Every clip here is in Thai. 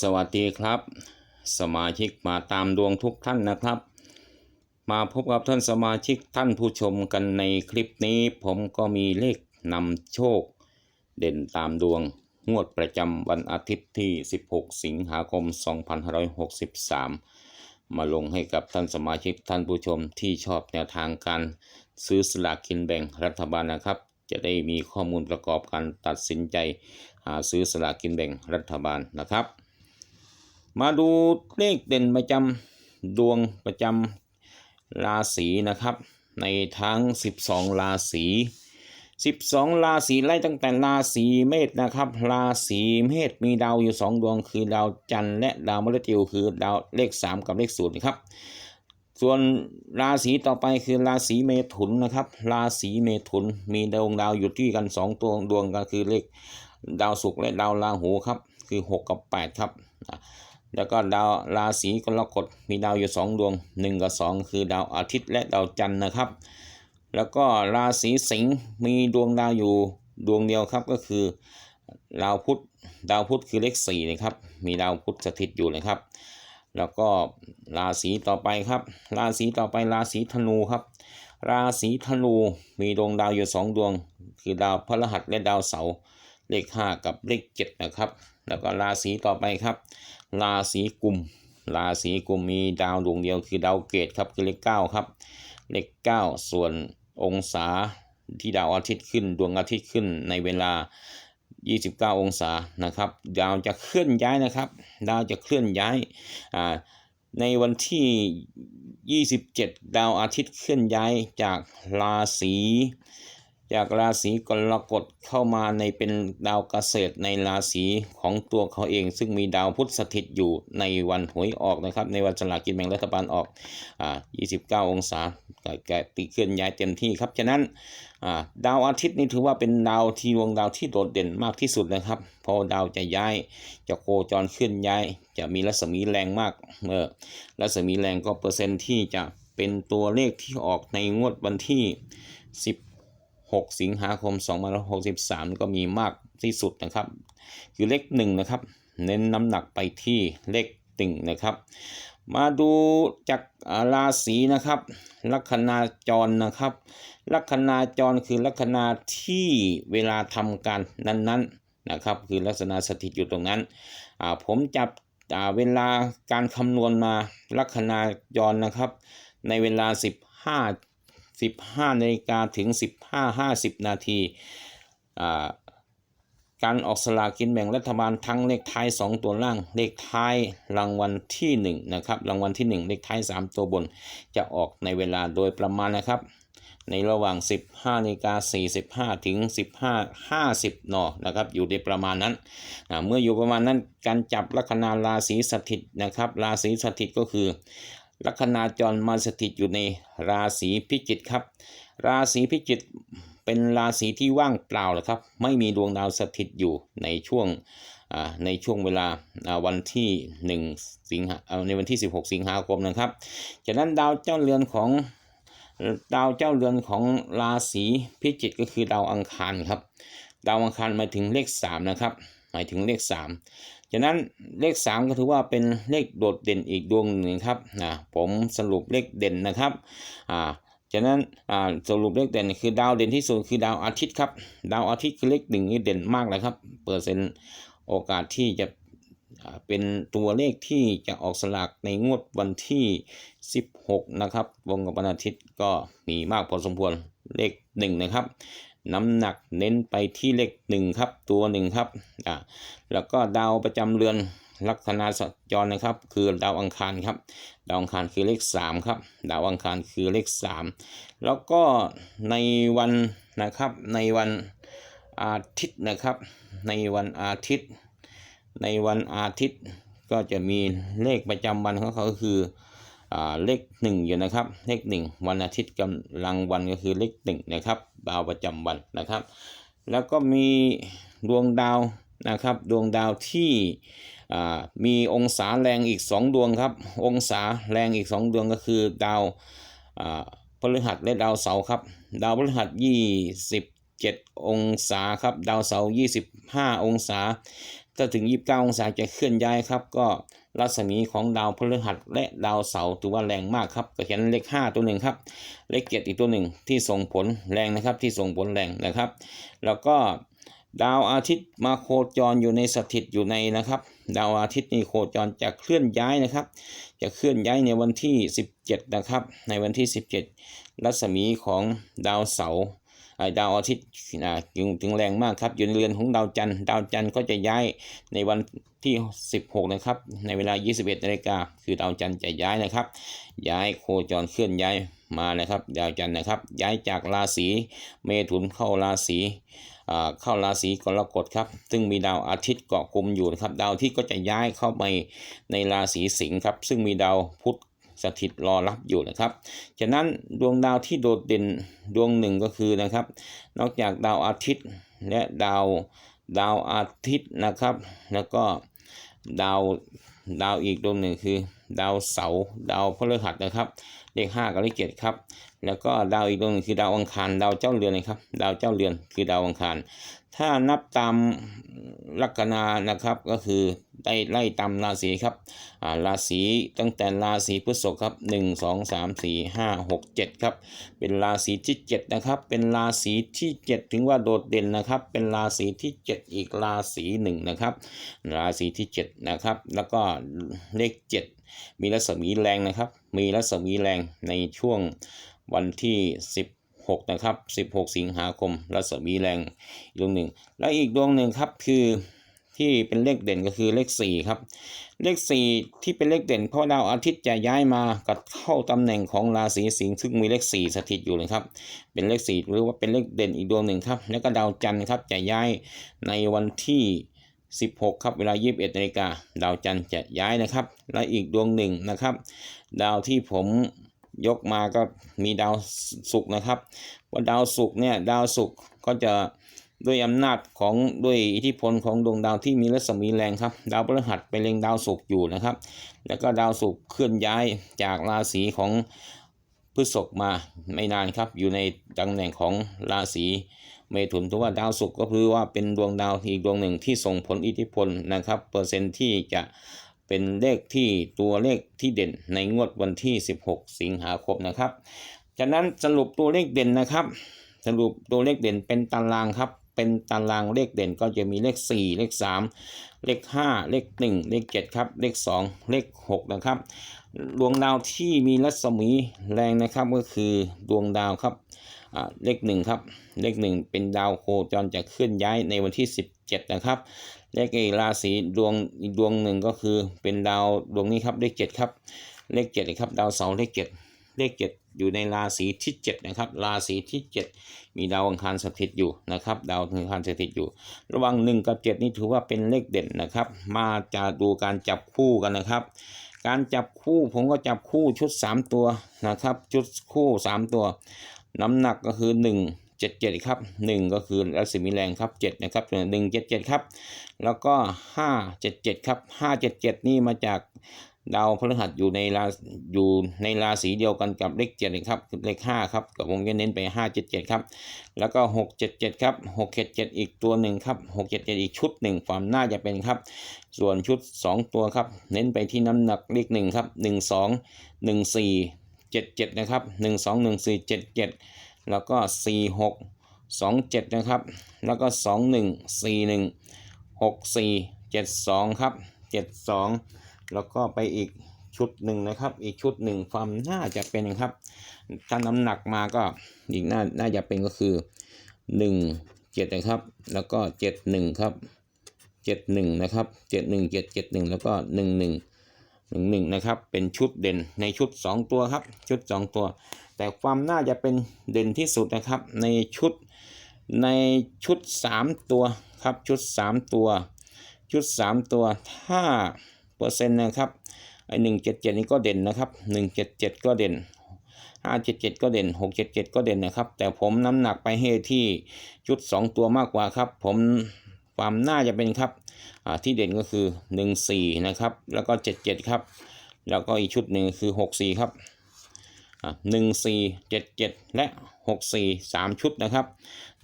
สวัสดีครับ สมาชิกมาตามดวงทุกท่านนะครับ มาพบกับท่านสมาชิกท่านผู้ชมกันในคลิปนี้ ผมก็มีเลขนำโชค เด่นตามดวงงวดประจำวันอาทิตย์ที่ 16 สิงหาคม 2563 มาลงให้กับท่านสมาชิกท่านผู้ชมที่ชอบแนวทางการซื้อสลากกินแบ่งรัฐบาลนะครับ จะได้มีข้อมูลประกอบการตัดสินใจหาซื้อสลากกินแบ่งรัฐบาลนะครับ มาดูเลขเด่นประจำดวงประจำราศีนะครับ ในทั้ง 12 ราศี 12 ราศีไล่ตั้งแต่ราศีเมษนะครับ ราศีเมษมีดาวอยู่ 2 ดวง คือดาวจันทร์และดาวมฤตยูคือดาวเลข 3 กับเลข0นะครับส่วนราศีต่อไปคือราศีเมถุนนะครับ ราศีเมถุนมีดวงดาวอยู่ที่กัน 2 ตัวดวงก็คือเลขดาวศุกร์และดาวราหูครับคือ 6 กับ 8 ครับ แล้วก็ดาวราศีกรกฎมีดาวอยู่ 2 ดวง 1 กับ 2 คือดาวอาทิตย์และดาวจันทร์นะครับ แล้วก็ราศีสิงห์มีดวงดาวอยู่ดวงเดียวครับก็คือดาวพุธดาวพุธคือเลขสี่นะครับมีดาวพุธสถิตอยู่นะครับ แล้วก็ราศีต่อไปครับ ราศีต่อไปราศีธนูครับ ราศีธนูมีดวงดาวอยู่สองดวง คือดาวพฤหัสและดาวเสาร์เลขห้ากับเลขเจ็ดนะครับ แล้วก็ราศีต่อไปครับ ราศีกุมราศีกุมมีดาวดวงเดียวคือดาวเกตครับคือเลขเก้าครับเลขเก้าส่วนองศาที่ดาวอาทิตย์ขึ้นดวงอาทิตย์ขึ้นในเวลา 29 องศานะครับ ดาวจะเคลื่อนย้ายนะครับ ดาวจะเคลื่อนย้ายในวันที่ 27 ดาวอาทิตย์เคลื่อนย้ายจากราศี จากราศีกรกฎเข้ามาในเป็นดาวเกษตรในราศีของตัวเขาเอง ซึ่งมีดาวพุธสถิตอยู่ในวันหวยออกนะครับ ในวันสลากกินแบ่งรัฐบาลออกอ่า29 องศาแกตีเคลื่อนย้ายเต็มที่ครับ ฉะนั้นดาวอาทิตย์นี่ถือว่าเป็นดาวที่ดวงดาวที่โดดเด่นมากที่สุดนะครับเพราะดาวจะย้ายจะโคจรเคลื่อนย้าย จะมีรัศมีแรงมากเมื่อรัศมีแรงก็เปอร์เซ็นต์ที่จะเป็นตัวเลขที่ออกในงวดวันที่ 10 6 สิงหาคม2563 ก็มีมากที่สุดนะครับ คือเลขหนึ่งนะครับ เน้นน้ำหนักไปที่เลขติ่งนะครับ มาดูจากราศีนะครับ ลัคนาจรนะครับ ลัคนาจรคือลัคนาที่เวลาทำการนั้นๆนะครับ คือลักษณะสถิตอยู่ตรงนั้น ผมจับเวลาการคำนวณมาลัคนาจรนะครับ ในเวลา 15 15นาฬิกาถึง 15 50 นาทีอ่าการออกสลากินแบ่งรัฐบาลทั้งเลขท้าย 2 ตัวล่าง เลขท้ายรางวัลที่ 1 นะครับ รางวัลที่ 1 เลขท้าย 3 ตัวบน จะออกในเวลาโดยประมาณนะครับ ในระหว่าง 15นาฬิกา45 ถึง 15 50 น นะครับ อยู่ในประมาณนั้น เมื่ออยู่ประมาณนั้น การจับลัคนาราศีสถิตนะครับ ราศีสถิตก็คือ ลัคนาจรมาสถิตอยู่ในราศีพิจิกครับ ราศีพิจิกเป็นราศีที่ว่างเปล่าเลยครับไม่มีดวงดาวสถิตอยู่ในช่วงในช่วงเวลาวันที่1สิงหาในวันที่ 16 สิงหาคมนะครับจากนั้นดาวเจ้าเรือนของดาวเจ้าเรือนของราศีพิจิกก็คือดาวอังคารครับ ดาวอังคารหมายถึงเลข3นะครับหมายถึงเลข 3 ฉะนั้นเลข 3 ก็ถือว่าเป็นเลขโดดเด่นอีกดวงหนึ่งครับนะผมสรุปเลขเด่นนะครับอ่าฉะนั้นอ่าสรุปเลขเด่นคือดาวเด่นที่สุดคือดาวอาทิตย์ครับ ดาวอาทิตย์คือเลขหนึ่งนี่เด่นมากเลยครับ เปอร์เซ็นต์โอกาสที่จะเป็นตัวเลขที่จะออกสลากในงวดวันที่ 16 นะครับวงกับวันอาทิตย์ก็มีมากพอสมควรเลขหนึ่งนะครับ น้ำหนักเน้นไปที่เลขหนึ่งครับ ตัวหนึ่งครับอ่าแล้วก็ดาวประจำเรือนลัคนาสจรนะครับ คือดาวอังคารครับ ดาวอังคารคือเลข3ครับ ดาวอังคารคือเลข 3 แล้วก็ในวันนะครับในวันอาทิตย์นะครับ ในวันอาทิตย์ ในวันอาทิตย์ก็จะมีเลขประจำวันของเขาคือ เลขหนึ่งอยู่นะครับ เลขหนึ่งวันอาทิตย์กำลังวันก็คือเลขหนึ่งนะครับดาวประจำวันนะครับ แล้วก็มีดวงดาวนะครับ ดวงดาวที่มีองศาแรงอีก 2 ดวงครับ องศาแรงอีก 2 ดวงก็คือดาวพฤหัสและดาวเสาร์ครับ ดาวพฤหัส 27 องศาครับ ดาวเสาร์ 25 องศา ถ้าถึง 29 องศาจะเคลื่อนย้ายครับ ก็รัศมีของดาวพฤหัสและดาวเสาร์ถือว่าแรงมากครับ ก็เขียนเลข 5 ตัวหนึ่งครับ เลขเจ็ดอีกตัวหนึ่งที่ส่งผลแรงนะครับที่ส่งผลแรงนะครับ แล้วก็ดาวอาทิตย์มาโคจรอยู่ในสถิตอยู่ในนะครับ ดาวอาทิตย์นี่โคจรจะเคลื่อนย้ายนะครับ จะเคลื่อนย้ายในวันที่ 17 นะครับ ในวันที่ 17 รัศมีของดาวเสาร์ ดาวอาทิตย์อ่าถึงถึงแรงมากครับอยู่ในเรือนของดาวจันทร์ดาวจันทร์ก็จะย้ายในวันที่ 16 นะครับ ในเวลา 21นาฬิกาคือดาวจันทร์จะย้ายนะครับ ย้ายโคจรเคลื่อนย้ายมานะครับ ดาวจันทร์นะครับ ย้ายจากราศีเมถุนเข้าราศีอ่าเข้าราศีกรกฎครับ ซึ่งมีดาวอาทิตย์เกาะกลุ่มอยู่นะครับ ดาวที่ก็จะย้ายเข้าไปในราศีสิงห์ครับ ซึ่งมีดาวพุธ สถิตรอรับอยู่นะครับฉะนั้นดวงดาวที่โดดเด่นดวงหนึ่งก็คือนะครับ นอกจากดาวอาทิตย์และดาวดาวอาทิตย์นะครับ แล้วก็ดาวดาวอีกดวงหนึ่งคือ ดาวเสาร์ดาวพฤหัสนะครับ เลขห้ากับเลขเจ็ดครับ แล้วก็ดาวอีกดวงหนึ่งคือดาวอังคารดาวเจ้าเรือนนะครับ ดาวเจ้าเรือนคือดาวอังคาร ถ้านับตามลัคนานะครับก็คือได้ไล่ตามราศีครับอ่าราศีตั้งแต่ราศีพฤษภครับหนึ่งสองสามสี่ห้าหกเจ็ดครับ เป็นราศีที่เจ็ดนะครับ เป็นราศีที่เจ็ดถึงว่าโดดเด่นนะครับ เป็นราศีที่เจ็ดอีกราศีหนึ่งนะครับ ราศีที่เจ็ดนะครับ แล้วก็เลขเจ็ดมีรัศมีแรงนะครับ มีรัศมีแรงในช่วงวันที่สิบ6นะครับ 16 สิงหาคม รัศมีแรงดวงหนึ่ง แล้วอีกดวงหนึ่งครับคือที่เป็นเลขเด่นก็คือเลข 4 ครับ เลข 4 ที่เป็นเลขเด่นเพราะดาวอาทิตย์จะย้ายมากับเข้าตำแหน่งของราศีสิงห์ซึ่งมีเลข 4 สถิตอยู่นะครับ เป็นเลข 4 หรือว่าเป็นเลขเด่นอีกดวงหนึ่งครับ แล้วก็ดาวจันทร์ครับจะย้ายในวันที่ 16 ครับ เวลา 21นาฬิกาดาวจันทร์จะย้ายนะครับ และอีกดวงหนึ่งนะครับ ดาวที่ผมยกมาก็มีดาวศุกร์นะครับว่าดาวศุกร์เนี่ยดาวศุกร์ก็จะด้วยอำนาจของด้วยอิทธิพลของดวงดาวที่มีรัศมีแรงครับ ดาวพฤหัสไปเล็งดาวศุกร์อยู่นะครับ แล้วก็ดาวศุกร์เคลื่อนย้ายจากราศีของพฤษภมาไม่นานครับ อยู่ในตำแหน่งของราศี เมถุนถือว่าดาวศุกร์ก็คือว่าเป็นดวงดาวอีกดวงหนึ่งที่ส่งผลอิทธิพลนะครับ เปอร์เซ็นต์ที่จะเป็นเลขที่ตัวเลขที่เด่นในงวดวันที่ 16 สิงหาคมนะครับ จากนั้นสรุปตัวเลขเด่นนะครับ สรุปตัวเลขเด่นเป็นตารางครับเป็นตารางเลขเด่นก็จะมีเลข 4 เลข 3 เลข 5 เลข 1 เลข 7 ครับ เลข 2 เลข 6 นะครับดวงดาวที่มีรัศมีแรงนะครับก็คือดวงดาวครับ เลขหนึ่งครับเลขหนึ่งเป็นดาวโคจรจะเคลื่อนย้ายในวันที่ 17 นะครับเลขอีราศีดวงดวงหนึ่งก็คือเป็นดาวดวงนี้ครับเลขเจ็ดครับเลขเจ็ดครับดาวเสาร์เลขเจ็ดเลขเจ็ดอยู่ในราศีที่เจ็ดนะครับ ราศีที่เจ็ดมีดาวอังคารสถิตอยู่นะครับ ดาวอังคารสถิตอยู่ ระหว่างหนึ่งกับเจ็ดนี่ถือว่าเป็นเลขเด่นนะครับ มาจะดูการจับคู่กันนะครับ การจับคู่ผมก็จับคู่ชุด 3 ตัวนะครับ ชุดคู่ 3 ตัว น้ำหนักก็คือ 1 7 7ครับ1 ก็คือรัศมีแรงครับ7นะครับ1 7 7ครับ แล้วก็ 5 7 7ครับ5 7 7 นี่มาจากดาวพฤหัสอยู่ในราอยู่ในราศีเดียวกันกับเลข7นะครับเลข5ครับกับผมจะเน้นไป5 7 7ครับ แล้วก็6 7 7ครับ6 7 7อีกตัวหนึ่งครับ6 7 7อีกชุดหนึ่งความน่าจะเป็นครับ ส่วนชุด2ตัวครับ เน้นไปที่น้ำหนักเลข1ครับ1 2 1 4 7 7นะครับ 1 2 1 4 7 7 แล้วก็ 4 6 2 7 นะครับ แล้วก็ 2 1 4 1 6 4 7 2 ครับ 7 2 แล้วก็ไปอีกชุดหนึ่งนะครับ อีกชุดหนึ่งความน่าจะเป็นครับ ถ้าน้ำหนักมาก็อีกน่าน่าจะเป็นก็คือหนึ่งเจ็ดนะครับ แล้วก็เจ็ดหนึ่งครับเจ็ดหนึ่งนะครับเจ็ดหนึ่งเจ็ดเจ็ดหนึ่งแล้วก็หนึ่ง หนึ่งหนึ่งนะครับ เป็นชุดเด่นในชุดสองตัวครับ ชุดสองตัว แต่ความน่าจะเป็นเด่นที่สุดนะครับ ในชุดในชุดสามตัวครับ ชุดสามตัว ชุดสามตัวถ้าเปอร์เซ็นต์นะครับไอหนึ่งเจ็ดเจ็ดนี่ก็เด่นนะครับหนึ่งเจ็ดเจ็ดก็เด่นห้าเจ็ดเจ็ดก็เด่นหกเจ็ดเจ็ดก็เด่นนะครับ แต่ผมน้ำหนักไปให้ที่ชุดสองตัวมากกว่าครับ ผมความน่าจะเป็นครับ ที่เด่นก็คือหนึ่งสี่นะครับ แล้วก็เจ็ดเจ็ดครับ แล้วก็อีกชุดหนึ่งคือหกสี่ครับหนึ่งสี่เจ็ดเจ็ดและหกสี่สามชุดนะครับ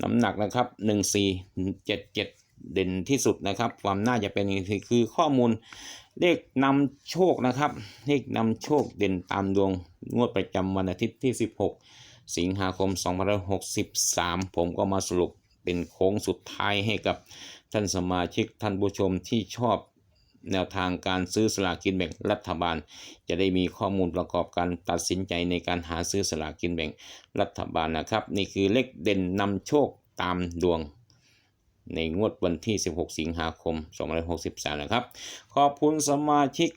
น้ำหนักนะครับหนึ่งสี่เจ็ดเจ็ดเด่นที่สุดนะครับ ความน่าจะเป็นคือคือข้อมูลเลขนำโชคนะครับ เลขนำโชคเด่นตามดวงงวดประจำวันอาทิตย์ที่ 16 สิงหาคม 2563 ผมก็มาสรุป เป็นโค้งสุดท้ายให้กับท่านสมาชิกท่านผู้ชมที่ชอบแนวทางการซื้อสลากกินแบ่งรัฐบาล จะได้มีข้อมูลประกอบการตัดสินใจในการหาซื้อสลากกินแบ่งรัฐบาลนะครับ นี่คือเลขเด่นนำโชคตามดวง ในงวดวันที่ 16 สิงหาคม 2563 นะครับ ขอบคุณสมาชิก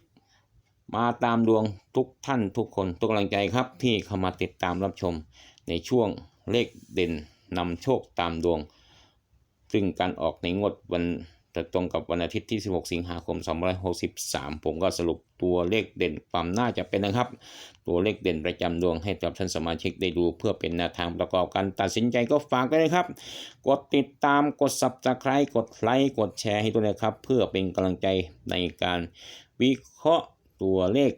มาตามดวงทุกท่านทุกคนทุกกำลังใจครับที่เข้ามาติดตามรับชมในช่วงเลขเด่นนำโชคตามดวง ซึ่งการออกในงวดวันจะตรงกับวันอาทิตย์ที่ 16 สิงหาคม 2563 ผมก็สรุปตัวเลขเด่นความน่าจะเป็นนะครับ ตัวเลขเด่นประจำดวงให้กับท่านสมาชิกได้ดูเพื่อเป็นแนวทางประกอบการตัดสินใจก็ฝากด้วยครับ กดติดตามกด subscribe กดไลค์กดแชร์ให้ด้วยนะครับ เพื่อเป็นกำลังใจในการวิเคราะห์ตัวเลข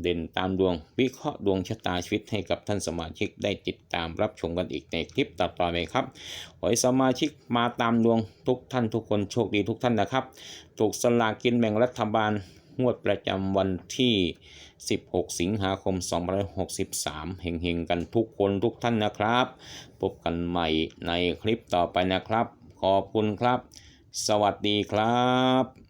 เด่นตามดวง วิเคราะห์ดวงชะตาชีวิตให้กับท่านสมาชิกได้ติดตามรับชมกันอีกในคลิปต่อไปครับ ขอให้สมาชิกมาตามดวงทุกท่านทุกคนโชคดีทุกท่านนะครับ ถูกสลากกินแบ่งรัฐบาลงวดประจำวันที่ 16 สิงหาคม 2563 เฮงๆ กันทุกคนทุกท่านนะครับ พบกันใหม่ในคลิปต่อไปนะครับ ขอบคุณครับ สวัสดีครับ